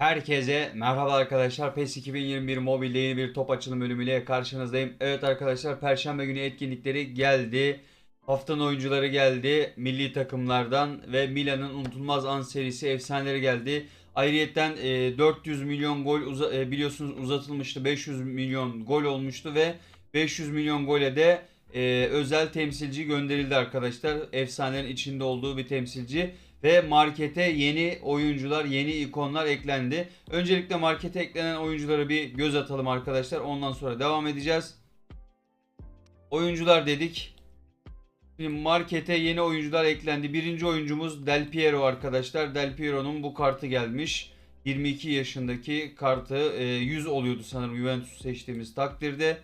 Herkese merhaba arkadaşlar. PES 2021 mobilde yeni bir top açılım bölümüyle karşınızdayım. Evet arkadaşlar Perşembe günü etkinlikleri geldi. Haftanın oyuncuları geldi. Milli takımlardan ve Milan'ın unutulmaz an serisi efsaneleri geldi. Ayrıyeten e, 400 milyon gol e, biliyorsunuz uzatılmıştı. 500 milyon gol olmuştu ve 500 milyon gole de e, özel temsilci gönderildi arkadaşlar. Efsanelerin içinde olduğu bir temsilci ve markete yeni oyuncular, yeni ikonlar eklendi. Öncelikle markete eklenen oyunculara bir göz atalım arkadaşlar. Ondan sonra devam edeceğiz. Oyuncular dedik. Şimdi markete yeni oyuncular eklendi. Birinci oyuncumuz Del Piero arkadaşlar. Del Piero'nun bu kartı gelmiş. 22 yaşındaki kartı e, 100 oluyordu sanırım Juventus seçtiğimiz takdirde.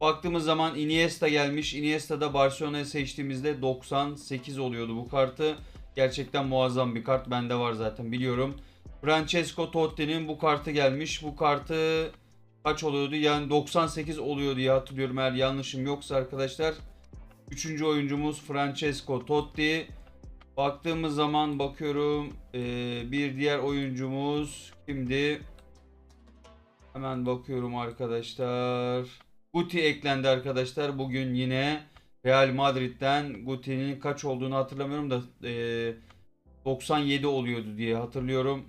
Baktığımız zaman Iniesta gelmiş. Iniesta da Barcelona'ya seçtiğimizde 98 oluyordu bu kartı. Gerçekten muazzam bir kart. Bende var zaten biliyorum. Francesco Totti'nin bu kartı gelmiş. Bu kartı kaç oluyordu? Yani 98 oluyor diye hatırlıyorum eğer yanlışım yoksa arkadaşlar. Üçüncü oyuncumuz Francesco Totti. Baktığımız zaman bakıyorum eee, bir diğer oyuncumuz kimdi? Hemen bakıyorum arkadaşlar. Guti eklendi arkadaşlar. Bugün yine Real Madrid'den Guti'nin kaç olduğunu hatırlamıyorum da eee, 97 oluyordu diye hatırlıyorum.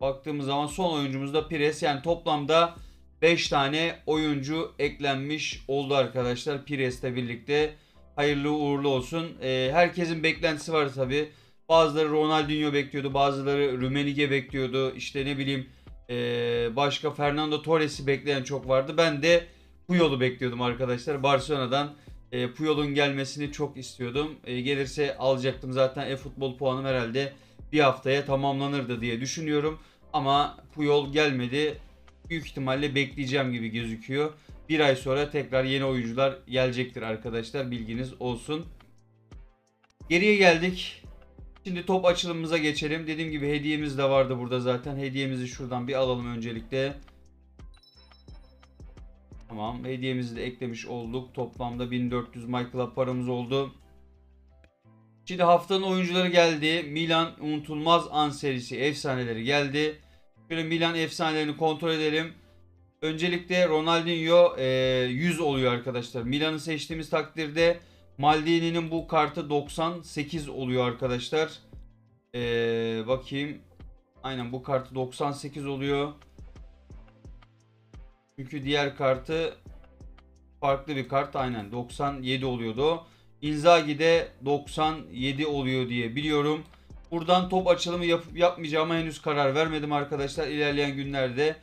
Baktığımız zaman son oyuncumuz da Pires. Yani toplamda 5 tane oyuncu eklenmiş oldu arkadaşlar Pires'le birlikte. Hayırlı uğurlu olsun. Eee, herkesin beklentisi var tabi. Bazıları Ronaldinho bekliyordu, bazıları Rumenige bekliyordu. İşte ne bileyim eee, başka Fernando Torres'i bekleyen çok vardı. Ben de Puyol'u bekliyordum arkadaşlar. Barcelona'dan e, Puyol'un gelmesini çok istiyordum. E, gelirse alacaktım zaten e-futbol puanım herhalde bir haftaya tamamlanırdı diye düşünüyorum. Ama Puyol gelmedi. Büyük ihtimalle bekleyeceğim gibi gözüküyor. Bir ay sonra tekrar yeni oyuncular gelecektir arkadaşlar. Bilginiz olsun. Geriye geldik. Şimdi top açılımımıza geçelim. Dediğim gibi hediyemiz de vardı burada zaten. Hediyemizi şuradan bir alalım öncelikle. Tamam. Hediyemizi de eklemiş olduk. Toplamda 1400 MyClub paramız oldu. Şimdi haftanın oyuncuları geldi. Milan unutulmaz an serisi efsaneleri geldi. Şöyle Milan efsanelerini kontrol edelim. Öncelikle Ronaldinho e, 100 oluyor arkadaşlar. Milan'ı seçtiğimiz takdirde Maldini'nin bu kartı 98 oluyor arkadaşlar. E, bakayım. Aynen bu kartı 98 oluyor. Çünkü diğer kartı farklı bir kart aynen 97 oluyordu. Inzaghi'de 97 oluyor diye biliyorum. Buradan top açılımı yapıp yapmayacağıma henüz karar vermedim arkadaşlar. İlerleyen günlerde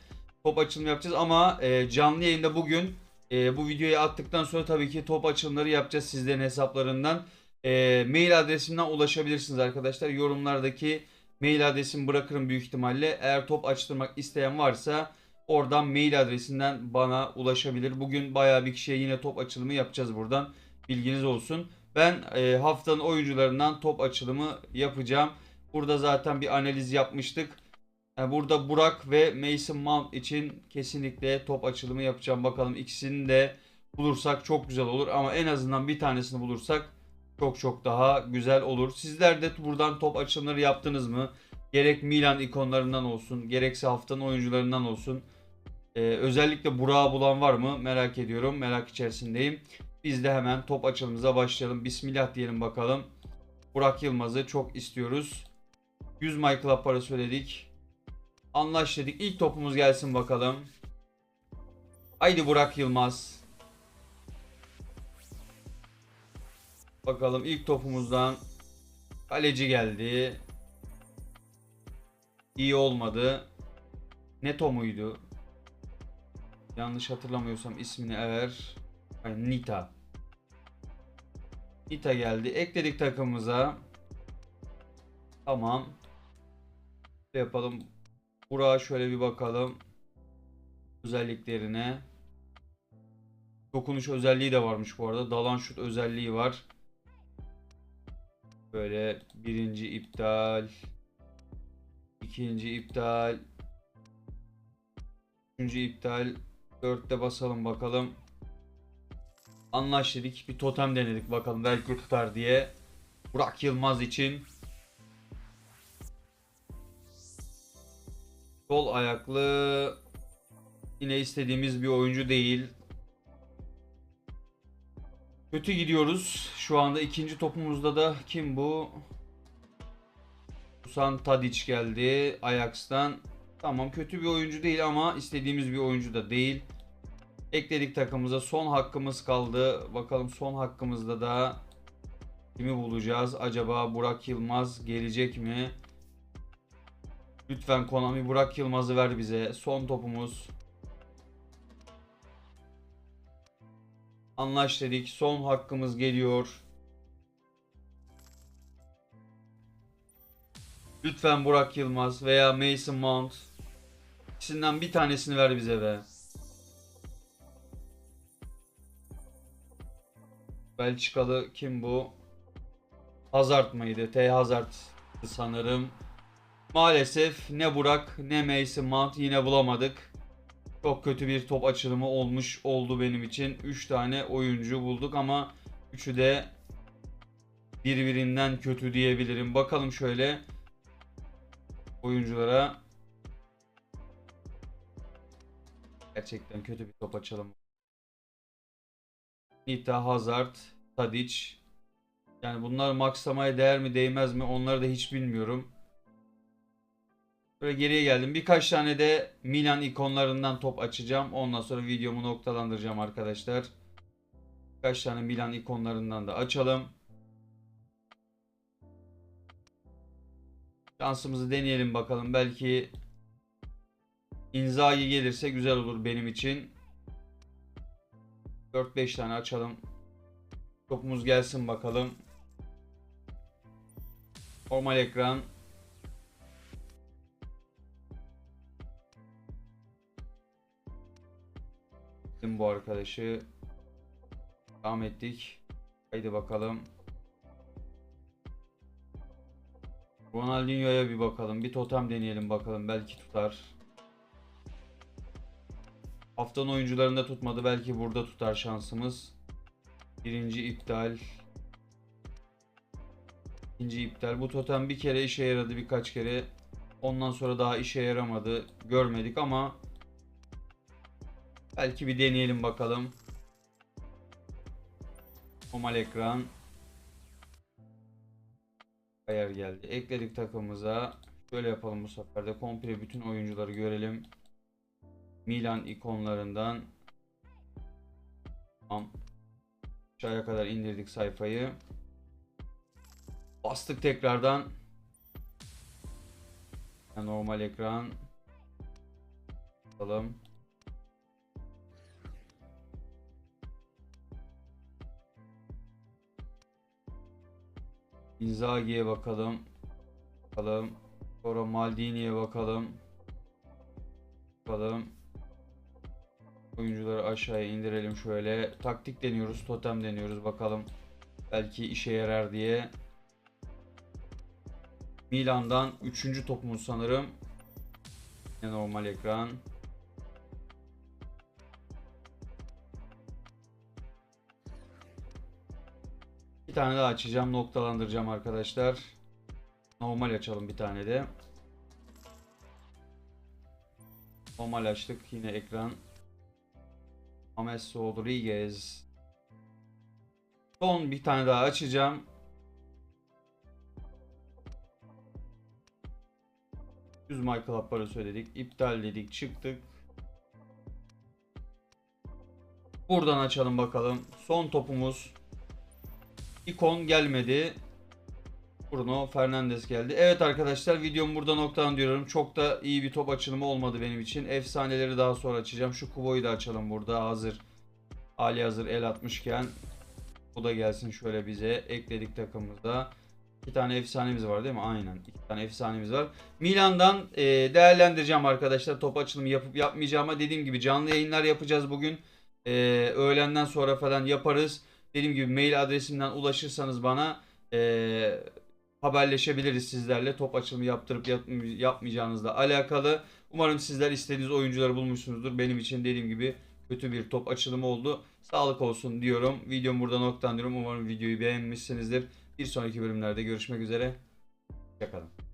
top açılımı yapacağız ama e, canlı yayında bugün e, bu videoyu attıktan sonra tabii ki top açılımları yapacağız sizlerin hesaplarından. E, mail adresimden ulaşabilirsiniz arkadaşlar. Yorumlardaki mail adresimi bırakırım büyük ihtimalle. Eğer top açtırmak isteyen varsa Oradan mail adresinden bana ulaşabilir. Bugün bayağı bir kişiye yine top açılımı yapacağız buradan. Bilginiz olsun. Ben e, haftanın oyuncularından top açılımı yapacağım. Burada zaten bir analiz yapmıştık. Yani burada Burak ve Mason Mount için kesinlikle top açılımı yapacağım. Bakalım ikisini de bulursak çok güzel olur. Ama en azından bir tanesini bulursak çok çok daha güzel olur. Sizler de buradan top açılımları yaptınız mı? Gerek Milan ikonlarından olsun, gerekse haftanın oyuncularından olsun. Ee, özellikle Burak'ı bulan var mı merak ediyorum. Merak içerisindeyim. Biz de hemen top açılımıza başlayalım. Bismillah diyelim bakalım. Burak Yılmaz'ı çok istiyoruz. 100 My Club para söyledik. Anlaş dedik. İlk topumuz gelsin bakalım. Haydi Burak Yılmaz. Bakalım ilk topumuzdan kaleci geldi. İyi olmadı. Neto muydu? Yanlış hatırlamıyorsam ismini eğer Ay, Nita. Nita geldi. Ekledik takımımıza. Tamam. Şöyle yapalım. Burak'a şöyle bir bakalım. Özelliklerine. Dokunuş özelliği de varmış bu arada. Dalan şut özelliği var. Böyle birinci iptal. ikinci iptal. Üçüncü iptal. Dörtte basalım bakalım. Anlaş dedik. Bir totem denedik bakalım belki tutar diye. Burak Yılmaz için. Sol ayaklı yine istediğimiz bir oyuncu değil. Kötü gidiyoruz. Şu anda ikinci topumuzda da kim bu? Dusan Tadic geldi Ajax'tan. Tamam kötü bir oyuncu değil ama istediğimiz bir oyuncu da değil. Ekledik takımıza. Son hakkımız kaldı. Bakalım son hakkımızda da kimi bulacağız? Acaba Burak Yılmaz gelecek mi? Lütfen Konami Burak Yılmaz'ı ver bize. Son topumuz. Anlaş dedik. Son hakkımız geliyor. Lütfen Burak Yılmaz veya Mason Mount. İkisinden bir tanesini ver bize be. Belçikalı kim bu? Hazard mıydı? T Hazard sanırım. Maalesef ne Burak ne Mason Mount yine bulamadık. Çok kötü bir top açılımı olmuş oldu benim için. 3 tane oyuncu bulduk ama üçü de birbirinden kötü diyebilirim. Bakalım şöyle oyunculara. Gerçekten kötü bir top açalım. Nita, Hazard, Tadic. Yani bunlar maxlamaya değer mi değmez mi onları da hiç bilmiyorum. Böyle geriye geldim. Birkaç tane de Milan ikonlarından top açacağım. Ondan sonra videomu noktalandıracağım arkadaşlar. Birkaç tane Milan ikonlarından da açalım. Şansımızı deneyelim bakalım. Belki Inzaghi gelirse güzel olur benim için. 4-5 tane açalım. Topumuz gelsin bakalım. Normal ekran. Bizim bu arkadaşı devam ettik. Haydi bakalım. Ronaldinho'ya bir bakalım. Bir totem deneyelim bakalım. Belki tutar. Haftanın oyuncularında tutmadı. Belki burada tutar şansımız. Birinci iptal. İkinci iptal. Bu totem bir kere işe yaradı. Birkaç kere. Ondan sonra daha işe yaramadı. Görmedik ama belki bir deneyelim bakalım. Normal ekran. Ayar geldi. Ekledik takımımıza. Şöyle yapalım bu sefer de komple bütün oyuncuları görelim. Milan ikonlarından Tamam. Aşağıya kadar indirdik sayfayı. Bastık tekrardan. Normal ekran. Bakalım. Inzaghi'ye bakalım. Bakalım. Sonra Maldini'ye bakalım. Bakalım. Oyuncuları aşağıya indirelim şöyle. Taktik deniyoruz, totem deniyoruz bakalım. Belki işe yarar diye. Milan'dan 3. topumuz sanırım. Yine normal ekran. Bir tane daha açacağım, noktalandıracağım arkadaşlar. Normal açalım bir tane de. Normal açtık yine ekran. James Rodriguez. Son bir tane daha açacağım. Yüz Michael Happar'ı söyledik. İptal dedik. Çıktık. Buradan açalım bakalım. Son topumuz. İkon gelmedi. Bruno Fernandes geldi. Evet arkadaşlar videomu burada noktalandırıyorum. Çok da iyi bir top açılımı olmadı benim için. Efsaneleri daha sonra açacağım. Şu Kubo'yu da açalım burada hazır. Ali hazır el atmışken. Bu da gelsin şöyle bize. Ekledik takımımızda. İki tane efsanemiz var değil mi? Aynen. İki tane efsanemiz var. Milan'dan e, değerlendireceğim arkadaşlar. Top açılımı yapıp yapmayacağım ama dediğim gibi canlı yayınlar yapacağız bugün. E, öğlenden sonra falan yaparız. Dediğim gibi mail adresimden ulaşırsanız bana e, haberleşebiliriz sizlerle. Top açılımı yaptırıp yapm- yapmayacağınızla alakalı. Umarım sizler istediğiniz oyuncuları bulmuşsunuzdur. Benim için dediğim gibi kötü bir top açılımı oldu. Sağlık olsun diyorum. Videomu burada noktalandırıyorum. Umarım videoyu beğenmişsinizdir. Bir sonraki bölümlerde görüşmek üzere. Hoşçakalın.